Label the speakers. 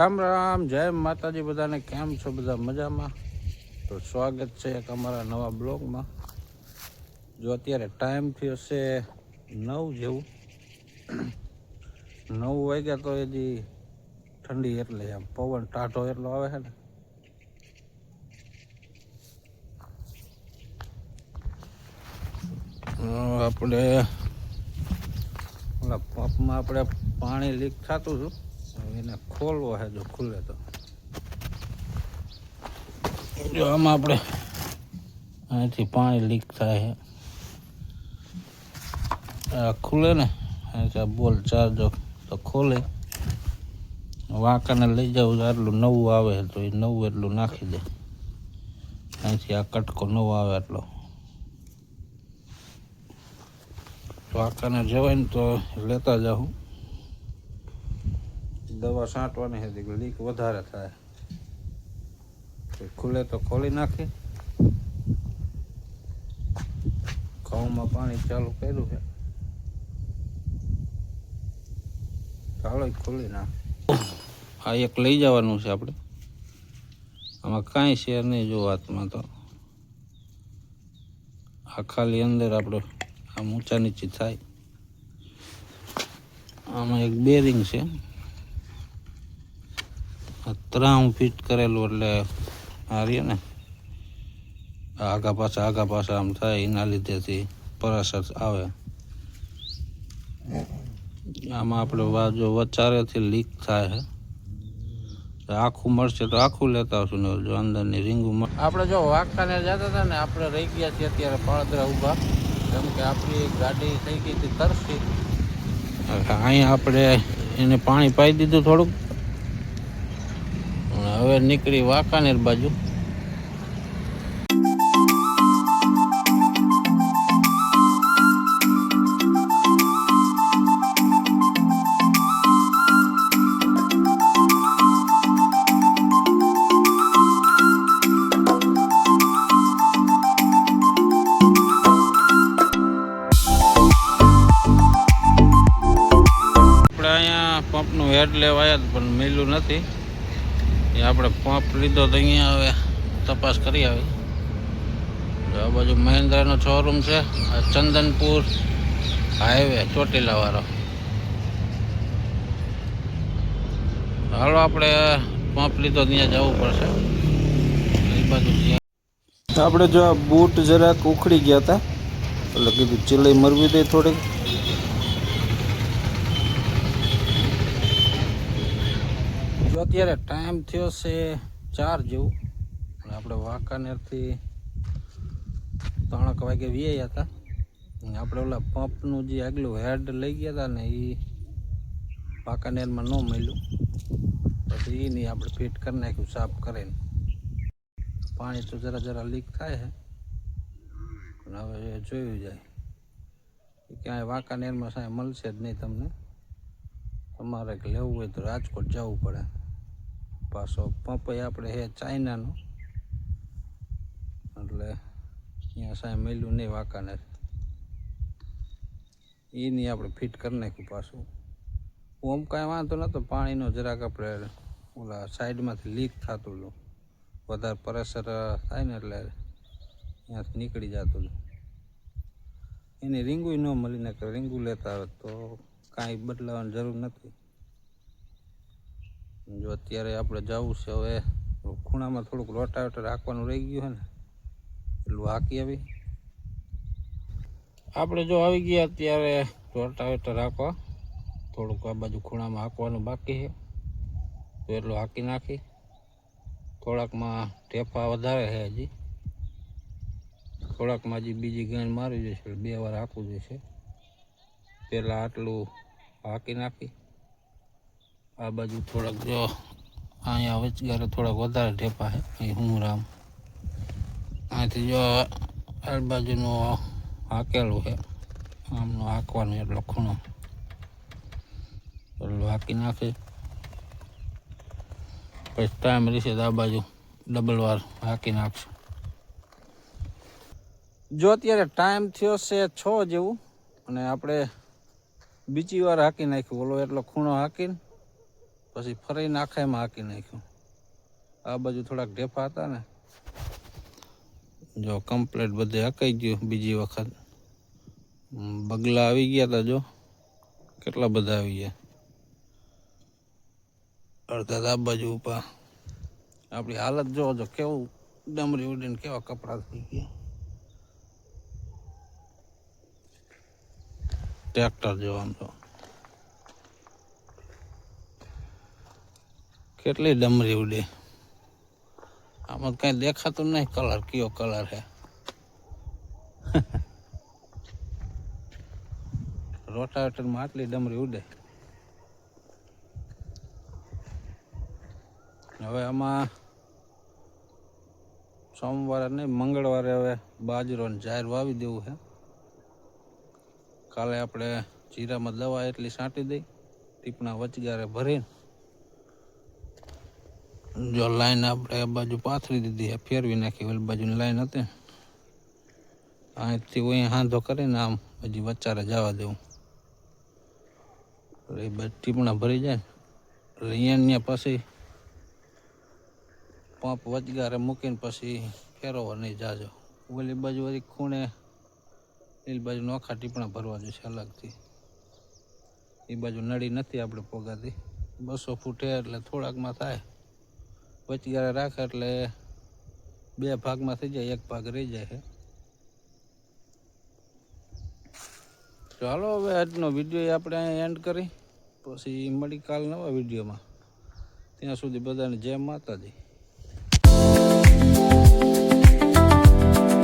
Speaker 1: રામ રામ, જય માતાજી, બધાને કેમ છો? બધા મજામાં? તો સ્વાગત છે એક અમારા નવા બ્લોગમાં. જો અત્યારે ટાઈમ થયો છે નવ જેવું. નવ વાગ્યા તો હજી ઠંડી એટલે આમ પવન ટાઢો એટલો આવે છે ને. આપણે ઓલા પંપમાં આપણે પાણી લીક થતું હતું. એને ખોલવો છે જો ખુલે તો. જો આમાં આપણે અહીંથી પાણી લીક થાય છે આ ખુલે ને, આ બોલ ચાર્જો તો ખોલે. વાંકાને લઈ જાવ આટલું નવું આવે તો એ નવું એટલું નાખી દે. અહીંથી આ કટકો નવો આવે એટલો વાંકાને જવાય ને તો લેતા જાઉં. દવા છાંટવાની હતી લીક વધારે થાય. ખુલે તો ખોલી નાખી. ઘઉંમાં પાણી ચાલુ કર્યું છે. ચાલો ખોલી નાખ. આ એક લઈ જવાનું છે આપણે. આમાં કાંઈ છે નહીં જો વાતમાં તો. આ ખાલી અંદર આપણે આમ ઊંચા નીચે થાય. આમાં એક બેરિંગ છે. આ ત્રાઉ ફિટ કરેલું એટલે હારીએ ને. આગા પાછા આગા પાછા આમ થાય એના લીધેથી પરાસર આવે. આમાં આપણે વાજો વચારેથી લીક થાય છે તો આખું મળશે તો આખું લેતા આવશું ને જો અંદરની રીંગું આપણે જો વાંકાને જતા હતા ને આપણે રહી ગયા છીએ અત્યારે પાળદરા ઊભા. કેમ કે આપણી ગાડી થઈ ગઈ હતી તરસી. અહીંયા આપણે એને પાણી પાઈ દીધું થોડુંક. હવે નીકળી વાંકાનેર બાજુ. પંપનું હેડ લેવાયા પણ મળ્યું નથી. આપણે પંપ લીધો તો અહીંયા હવે તપાસ કરી આવી. આ બાજુ મહિન્દ્રાનો શોરૂમ છે, આ ચંદનપુર હાઈવે ચોટીલાવાળો. હાલો આપણે પંપ લીધો ત્યાં જવું પડશે. એ બાજુ
Speaker 2: આપણે જો આ બૂટ જરાક ઉખડી ગયા હતા, એટલે કીધું ચીલાઈ મરવી દે થોડીક.
Speaker 1: અત્યારે ટાઈમ થયો છે ચાર જેવું. આપણે વાંકાનેરથી ત્રણક વાગે વ્યાયા હતા. આપણે ઓલા પંપનું જે આગલું હેડ લઈ ગયા હતા ને એ વાંકાનેરમાં ન મળ્યું. પછી એની આપણે ફિટ કરી નાખ્યું સાફ કરીને. પાણી તો જરા જરા લીક થાય છે. પણ હવે એ જોયું જાય. ક્યાંય વાંકાનેરમાં સાહેબ મળશે જ નહીં તમને. તમારે લેવું હોય તો રાજકોટ જવું પડે. પાછો પંપ આપણે હે ચાઇનાનો. એટલે અહીંયા સાહેબ મળ્યું નહીં વાંકાને એની આપણે ફિટ કરી નાખ્યું પાછું. ઓમ કાંઈ વાંધો નહોતો, પાણીનો જરાક આપણે ઓલા સાઈડમાંથી લીક થતું હતું વધારે પ્રેશર થાય ને એટલે ત્યાંથી નીકળી જતું હતું એની રીંગુય ન મળીને રીંગું લેતા આવે તો કાંઈ બદલાવાની જરૂર નથી. જો અત્યારે આપણે જવું છે હવે ખૂણામાં થોડુંક રોટાવેટર રાખવાનું રહી ગયું છે ને, એટલું હાકી આવી. આપણે જો આવી ગયા અત્યારે રોટાવેટર રાખવા થોડુંક આ બાજુ ખૂણામાં હાંકવાનું બાકી છે, તો એટલું હાંકી નાખી. થોડાકમાં ટેફા વધારે છે હજી. થોડાકમાં હજી બીજી ગણ મારવી જશે બે વાર હાંકવું જશે પહેલાં આટલું હાંકી નાખી. આ બાજુ થોડાક જો અહીંયા વચગારે થોડાક વધારે ઢેપા છે. હું રામ. અહીંથી જો આ બાજુનું હાંકેલું છે. આમનું હાંકવાનું એટલો ખૂણો. એટલું હાંકી નાખી. પછી ટાઈમ રહેશે આ બાજુ ડબલ વાર હાંકી નાખશું. જો અત્યારે ટાઈમ થયો છે છ જેવું અને આપણે બીજી વાર હાંકી નાખ્યું. ઓલો એટલો ખૂણો હાંકીને પછી ફરી આખામાં હાકી નાખ્યું. આ બાજુ થોડાક ઢેફા હતા ને. જો કમ્પ્લેટ બધે હકાઈ ગયું બીજી વખત. બગલા આવી ગયા હતા જો. કેટલા બધા આવી ગયા. અડધા આ બાજુ ઉપા આપણી હાલત જો જો કેવું ડમરી ઉડીને કેવા કપડાં થઈ ગયા. ટ્રેક્ટર જો આમ તો કેટલી ડમરી ઉડે. આમાં કઈ દેખાતું નહીં, કલર કયો કલર હે. રોટાવેટરમાં આટલી ડમરી ઉડે. હવે આમાં સોમવારે નહીં, મંગળવારે હવે બાજરો જાહેર વાવી દેવું છે કાલે આપણે જીરામાં દવા એટલી છાંટી દઈ ટીપણા વચગારે ભરીને જો લાઈન આપણે આ બાજુ પાથરી દીધી ફેરવી નાખી, ઓલી બાજુની લાઈન હતી. અહીંથી અહીં હાંધો કરીને આમ હજી વચારે જવા દેવું એટલે એ બાજુ ટીપણા ભરી જાય. એટલે અહીંયા પછી પંપ વચગારે મૂકીને પછી ફેરવવા નહીં જાજો. ઓલી બાજુ વળી ખૂણે એ બાજુ નોખા ટીપણા ભરવા જશે અલગથી. એ બાજુ નળી નથી આપણે પોગાતી. બસો ફૂટે એટલે થોડાકમાં થાય. વચગારે રાખે એટલે બે ભાગમાં થઈ જાય, એક ભાગ રહી જાય ચાલો હવે આજનો વીડિયો આપણે એન્ડ કરી. પછી મળી કાલ નવા વિડીયોમાં. ત્યાં સુધી બધાને જય માતાજી.